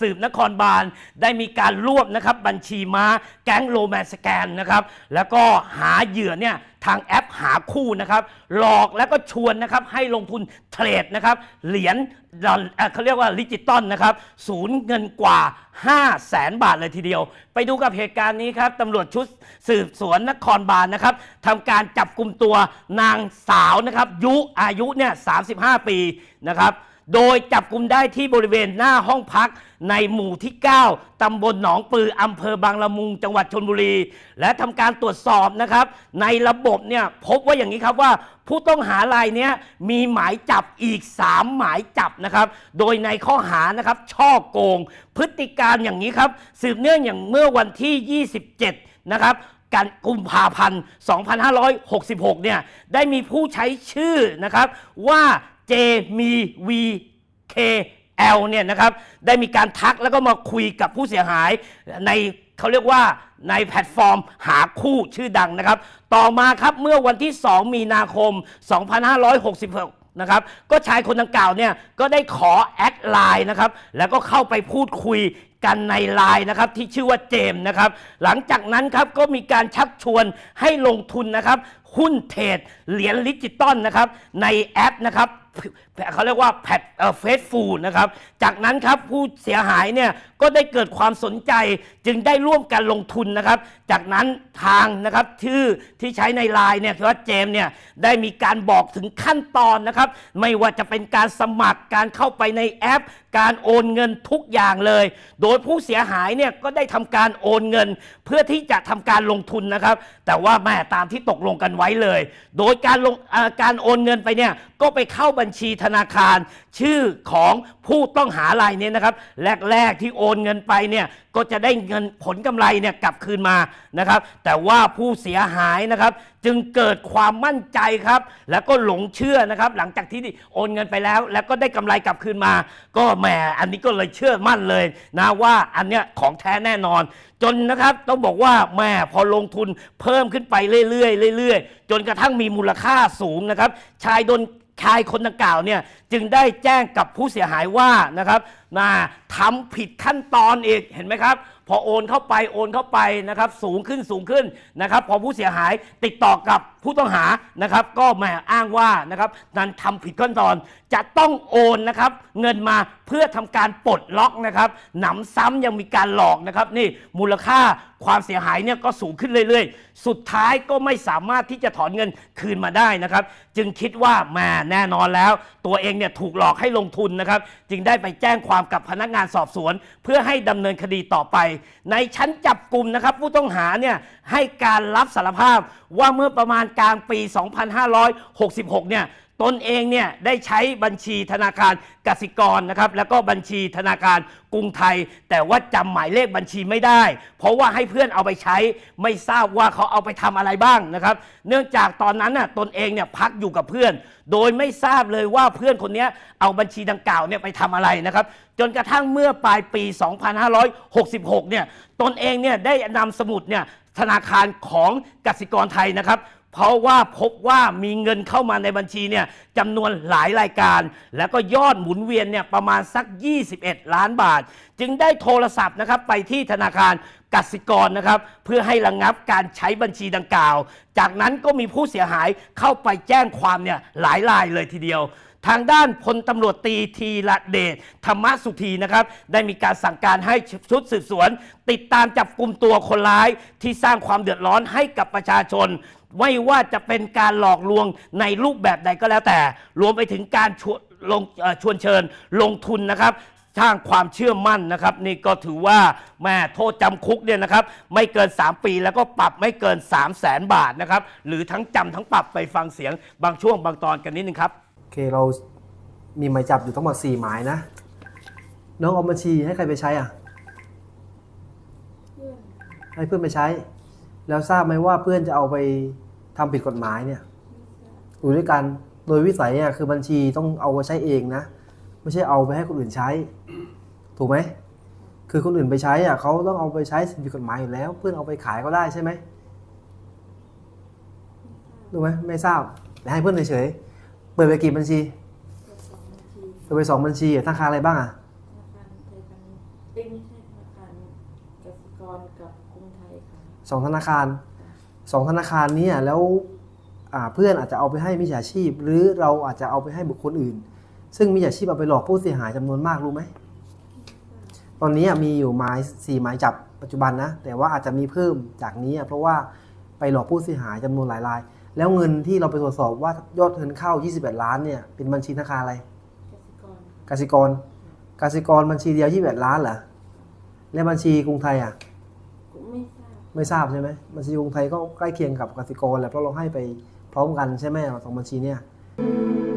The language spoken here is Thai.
สืบนครบาลได้มีการรวบนะครับบัญชีม้าแก๊งโรแมนสแกนนะครับแล้วก็หาเหยื่อเนี่ยทางแอปหาคู่นะครับหลอกแล้วก็ชวนนะครับให้ลงทุนเทรดนะครับเหรียญเเขาเรียกว่าดิจิตอลนะครับศูนย์เงินกว่า 5 0 0แสนบาทเลยทีเดียว ไปดูกับเหตุการณ์นี้ครับตำรวจชุดสืบสวนนครบาลนะครับทำการจับกลุ่มตัวนางสาวนะครับยุอายุเนี่ย35 ปีนะครับ โดยจับกลุ่มได้ที่บริเวณหน้าห้องพักในหมู่ที่ 9 ตำบลหนองปืออำเภอบางละมุง จังหวัดชนบุรี และทำการตรวจสอบนะครับ ในระบบเนี่ยพบว่าอย่างนี้ครับว่าผู้ต้องหารายเนี้ยมีหมายจับอีก 3 หมายจับนะครับ โดยในข้อหานะครับช่อโกง พฤติการอย่างนี้ครับ สืบเนื่องอย่างเมื่อวันที่ 27 นะครับการกุมภาพันธ์ 2566 เนี่ย ได้มีผู้ใช้ชื่อนะครับว่า เจมีวีเคแอลเนี่ยนะครับได้มีการทักแล้วก็มาคุยกับผู้เสียหายในเขาเรียกว่าในแพลตฟอร์มหาคู่ชื่อดังนะครับ ต่อมาครับเมื่อวันที่ 2 มีนาคม 2566นะครับก็ชายคนดังกล่าวเนี่ยก็ได้ขอแอดไลน์นะครับแล้วก็เข้าไปพูดคุยกันในไลน์นะครับที่ชื่อว่าเจมนะครับหลังจากนั้นครับก็มีการชักชวนให้ลงทุนนะครับหุ้นเทรดเหรียญดิจิตอลนะครับในแอปนะครับ เขาเรียกว่าแพดเฟสฟูลนะครับ จากนั้นครับผู้เสียหายเนี่ยก็ได้เกิดความสนใจจึงได้ร่วมกันลงทุนนะครับ จากนั้นทางนะครับชื่อที่ใช้ในไลน์เนี่ยคือว่าเจมเนี่ยได้มีการบอกถึงขั้นตอนนะครับ ไม่ว่าจะเป็นการสมัครการเข้าไปในแอป การโอนเงินทุกอย่างเลย โดยผู้เสียหายเนี่ยก็ได้ทำการโอนเงิน เพื่อที่จะทำการลงทุนนะครับ แต่ว่าแม่ตามที่ตกลงกันไว้เลย โดยการลงการโอนเงินไปเนี่ย ก็ไปเข้าบัญชีธนาคาร ชื่อของผู้ต้องหารายนี้นะครับ แรก ๆ ที่โอนเงินไปเนี่ยก็จะได้เงินผลกำไรเนี่ยกลับคืนมานะครับ แต่ว่าผู้เสียหายนะครับ จึงเกิดความมั่นใจครับ แล้วก็หลงเชื่อนะครับ หลังจากที่โอนเงินไปแล้ว แล้วก็ได้กำไรกลับคืนมา ก็แหมอันนี้ก็เลยเชื่อมั่นเลยนะว่าอันเนี้ยของแท้แน่นอน จนนะครับต้องบอกว่าแม่พอลงทุนเพิ่มขึ้นไปเรื่อยๆเรื่อยๆ จนกระทั่งมีมูลค่าสูงนะครับ ชายดน ชายคนดังกล่าวเนี่ยจึงได้แจ้งกับผู้เสียหายว่านะครับมาทำผิดขั้นตอนอีกเห็นไหมครับ พอโอนเข้าไปโอนเข้าไปนะครับสูงขึ้นสูงขึ้นนะครับ พอผู้เสียหายติดต่อกับผู้ต้องหานะครับ ก็แหมาอ้างว่านะครับนั้นทำผิดขั้นตอนจะต้องโอนนะครับ เงินมาเพื่อทำการปลดล็อกนะครับหนำซ้ำยังมีการหลอกนะครับ นี่มูลค่าความเสียหายเนี่ยก็สูงขึ้นเรื่อย ๆ สุดท้ายก็ไม่สามารถที่จะถอนเงินคืนมาได้นะครับ จึงคิดว่าแหม่แน่นอนแล้ว ตัวเองเนี่ยถูกหลอกให้ลงทุนนะครับจึงได้ไปแจ้งความกับพนักงานสอบสวน เพื่อให้ดำเนินคดีต่อไป ในชั้นจับกลุ่มนะครับผู้ต้องหาเนี่ยให้การรับสารภาพว่าเมื่อประมาณกลางปี 2566 เนี่ย ตนเองเนี่ยได้ใช้บัญชีธนาคารกสิกรนะครับแล้วก็บัญชีธนาคารกรุงไทย แต่ว่าจำหมายเลขบัญชีไม่ได้ เพราะว่าให้เพื่อนเอาไปใช้ไม่ทราบว่าเขาเอาไปทำอะไรบ้างนะครับ เนื่องจากตอนนั้นน่ะตนเองเนี่ยพักอยู่กับเพื่อน โดยไม่ทราบเลยว่าเพื่อนคนนี้เอาบัญชีดังกล่าวเนี่ยไปทำอะไรนะครับ จนกระทั่งเมื่อปลายปี 2566 เนี่ยตนเองเนี่ยได้นำสมุดเนี่ยธนาคารของกสิกรไทยนะครับ เพราะว่าพบว่ามีเงินเข้ามาในบัญชีเนี่ยจำนวนหลายรายการ แล้วก็ยอดหมุนเวียนเนี่ยประมาณสัก 21 ล้านบาท จึงได้โทรศัพท์นะครับไปที่ธนาคารกสิกรนะครับ เพื่อให้ระงงับการใช้บัญชีดังกล่าว จากนั้นก็มีผู้เสียหายเข้าไปแจ้งความเนี่ยหลายรายเลยทีเดียว ทางด้านพลตำรวจตีทีระเดชธรรมสุธีนะครับ ได้มีการสั่งการให้ชุดสืบสวน ติดตามจับกลุ่มตัวคนร้ายที่สร้างความเดือดร้อนให้กับประชาชน ไม่ว่าจะเป็นการหลอกลวงในรูปแบบใดก็แล้วแต่ รวมไปถึงการชวนลงเชวนเชิญลงทุนนะครับสร้างความเชื่อมั่นนะครับ นี่ก็ถือว่าแม่โทษจำคุกเนี่ยนะครับ ไม่เกิน 3 ปีแล้วก็ปรับไม่เกิน 3 0 0แสนบาทนะครับ หรือทั้งจำทั้งปรับไปฟังเสียงบางช่วงบางตอนกันนิดนึงครับ อเคเรามีหมายจับอยู่ทั้งหมด4หมายนะ น้องเอาบัญชีให้ใครไปใช้อะให้เพื่อนไปใช้ แล้วทราบไหมว่าเพื่อนจะเอาไปทำผิดกฎหมายเนี่ยอยู่ด้วยกันโดยวิสัยเนี่ยคือบัญชีต้องเอาไปใช้เองนะ ไม่ใช่เอาไปให้คนอื่นใช้ ถูกไหมคือคนอื่นไปใช้อะเขาต้องเอาไปใช้สิ่งผิดกฎหมายอยู่แล้ว เพื่อนเอาไปขายก็ได้ใช่ไหมรู้ไหมไม่ทราบแต่ให้เพื่อนเฉยๆเปิดไปกี่บัญชี เปิดไปสองบัญชีอะธนาคารอะไรบ้างอะเอ้ยไม่ใช่ธนาคารกสิกรกับกรุงไทยค่ะสองธนาคารสองธนาคารเนี้แล้วอ่าเพื่อนอาจจะเอาไปให้มิจฉาชีพ หรือเราอาจจะเอาไปให้บุคคลอื่น ซึ่งมิจฉาชีพเอาไปหลอกผู้เสียหายจำนวนมากรู้ไหมตอนนี้มีอยู่หมายสี่หมายจับปัจจุบันนะแต่ว่าอาจจะมีเพิ่มจากนี้เพราะว่าไปหลอกผู้เสียหายจำนวนหลายราย แล้วเงินที่เราไปตรวจสอบว่ายอดเงินเข้า 21 ล้านเนี่ยเป็นบัญชีธนาคารอะไรกสิกรค่ะกสิกรกสิกรบัญชีเดียว21ล้านเหรอและบัญชีกรุงไทยอะก็ไม่ทราบไม่ทราบใช่ไหมบัญชีกรุงไทยก็ใกล้เคียงกับกสิกรแหละเพราะเราให้ไปพร้อมกันใช่ไหมสองบัญชีเนี่ยก